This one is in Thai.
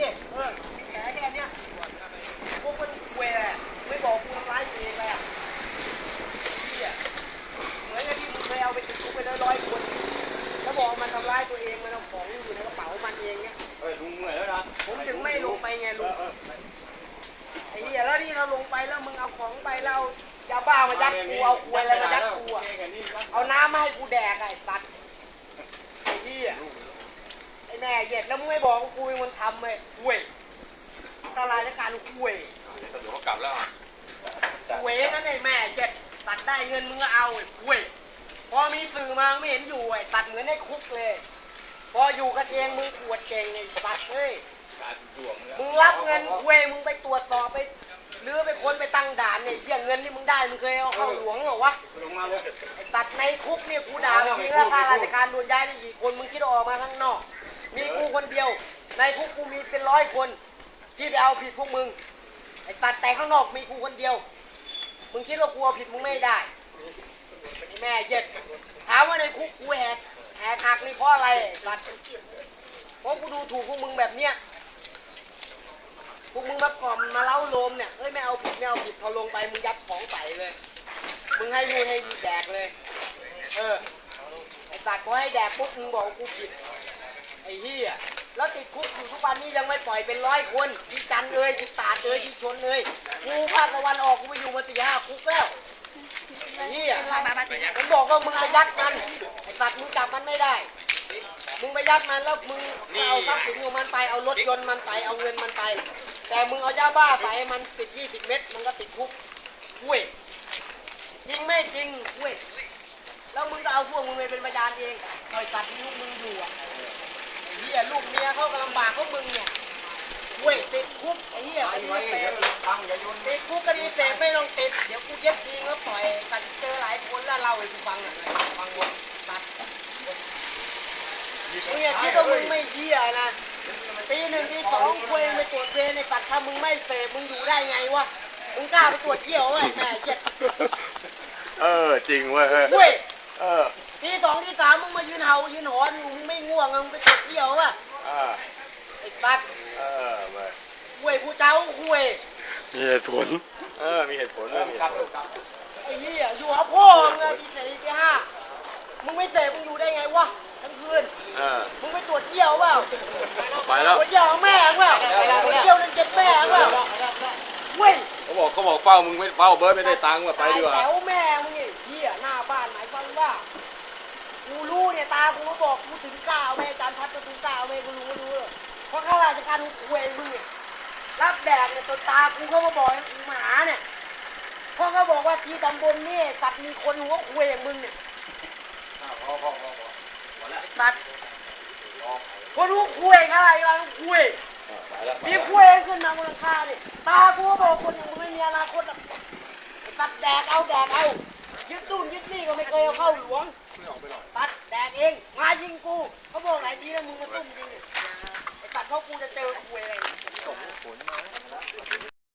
ดิเออมีแผลแค่เนี้ยพวกมันคุยแหละไม่บอกกูทำร้ายตัวเองเลยอะเหี้ยเหมือนกับที่มึงเคยเอาไปติดคุกไปร้อยๆคน แล้วบอกมันทำร้ายตัวเองมันเอาของอยู่ในกระเป๋ามันเองเนี่ยเฮ้ยลุงเหนื่อยแล้วนะผมถึงไม่ลงไปไงลุงเออ ไอ้เหี้ยแล้วนี่เราลงไปแล้วมึงเอาของไปแล้วเอายาบ้ามายัดกูเอาควยอะไรมายัดกูอะเอาน้ำมาให้กูแดกอะไอ้สัตว์ไอ้เหี้ย ม่เหยียดแล้วมึงไม่บอกว่ากูเป็นคนทำเลยคุยตลาดการคุยเดี๋ยวเขากลับแล้วคุยนั่นไอ้แม่เหยียดตัดได้เงินมึงก็เอาไอ้คุยพอมีสื่อมาไม่เห็นอยู่ไอ้ตัดเหมือนในคุกเลย พออยู่กันเองมึงปวดเก่งไอ้สัตว์เอ้ยการดวงมึงรับเงินเวยมึงไปตรวจสอบไปหรือไปค้นไปตั้งด่านเนี่ยเหี้ยเงินที่มึงได้มึงเคยเอาเข้าหลวงเหรอวะลงมาเลยไอ้ตัดในคุกเนี่ยกูด่ามึงทีแล้วค่าราชการโดนย้ายไปกี่คนมึงคิดว่าออกมาข้างนอก มีกูคนเดียว ในคุกกูมีเป็นร้อยคน ที่ไปเอาผิดพวกมึง ไอ้ตัดแต่ข้างนอกมีกูคนเดียว มึงคิดว่ากูเอาผิดมึงไม่ได้ไอ้แม่เย็ดถามว่าในคุกกูแหกแหกหักนี่เพราะอะไรตัดเพราะกูดูถูกพวกมึงแบบเนี้ย พวกมึงมากล่อมมาเล้าโลมเนี่ยเอ้ยไม่เอาผิดไม่เอาผิดพอลงไปมึงยัดของใส่เลย มึงให้นู่นให้นี่แดกเลย เออ ไอ้ตัดพอให้แดกปุ๊บมึงบอกว่ากูผิด ไอ้เหี้ยแล้วติดคุกอยู่ทุกวันนี้ยังไม่ปล่อยเป็นร้อยคนที่จันเอ้ยที่ตาดเอ้ยที่ชนเอ้ยกูภาคตะวันออกกูไปอยู่มาสี่ห้าคุกแล้วไอ้เหี้ยผมบอกว่ามึงไปยัดมันไอ้ตัดมึงจับมันไม่ได้ มึงไปยัดมันแล้วมึงเอาทรัพย์สินของมันไปเอารถยนต์มันไปเอาเงินมันไป แต่มึงเอายาบ้าใส่มันติดยี่สิบเม็ดมันก็ติดคุกเว้ยจริงไม่จริงเว้ยแล้วมึงก็เอาพวกมึงไปเป็นพยานเองไอ้ตัดลูกมึงอยู่อะ เหี้ยลูกเมียเขาก็ลำบากเพราะมึงเนี่ยเว้ยติดคุกไอ้เหี้ยไอ้ไอ้ไว้เหี้ยเดี๋ยวฟังอย่าโยนติดคุกก็ดีเสพไม่ต้องติดเดี๋ยวกูเย็ดจริงแล้วปล่อยตัดเจอหลายคนแล้วเล่าให้กูฟังอะฟังหมดตัดมึงอย่าคิดว่ามึงไม่เหี้ยนะตีหนึ่งตีสองคุยไปตรวจเวรในตัดถ้ามึงไม่เสพมึงอยู่ได้ไงวะมึงกล้าไปตรวจเกี่ยวเว้ยแหมเจ็ดเออจริงเว้ยเฮ้ยเว้ย เออตีสองตีสามมึงมายืนเห่ายืนหอนมึงไม่ง่วงอะมึงไปตรวจเกี่ยววะอ่าไอ้ตัดเออเว้ยคุยผู้เจ้าคุยมีเหตุผล เออ มีเหตุผลเออมีเหตุผลไอ้เหี้ยอยู่หาพ่อมึงอะตีสี่ตีห้ามึงไม่เสพมึงอยู่ได้ไงวะทั้งคืน เออ มึงไปตรวจเกี่ยวเปล่าไปแล้ว ตรวจเกี่ยวแม่งเปล่าตรวจเกี่ยวนั่นเจ็ดแม่งเปล่าเว้ยเขาบอกเขาบอกเฝ้ามึงไม่เฝ้าเบิร์ดไม่ได้ตังค์ว่ะไปดีกว่า แถวแม่มึงนี่เหี้ย หน้าบ้านไหนฟังว่ากูรู้เนี่ยตากูก็บอกกูถึงก้าวแม่อาจารย์พัดก็ถึงก้าวแม่กูรู้ก็รู้เลยเพราะข้าราชการกูคุยมึงเนี่ยรับแดกเนี่ยจนตากูเขามาบอกให้กูมาหาเนี่ยเพราะเขาบอกว่าที่ตำบลนี่สัตว์มีคนหัวคุยอย่างมึงเนี่ยพอพอพอพอสัตว์คนหัวคุยข้าราชการกูคุยไปแล้วมีคุยขึ้นมาบนหลังคาดิตากูก็บอกคนอย่างมึงไม่มีอนาคตหรอกตัดแดกเอาแดกเอา ตูนยึดนี่ก็ไม่เคยเอาเข้าหลวงปัดแดกเอง มายิงกู เขาบอกหลายทีแล้วมึงมาซุ่มจริงไอ้ตัดเพราะกูจะเจอกูเอง ส่ผลมา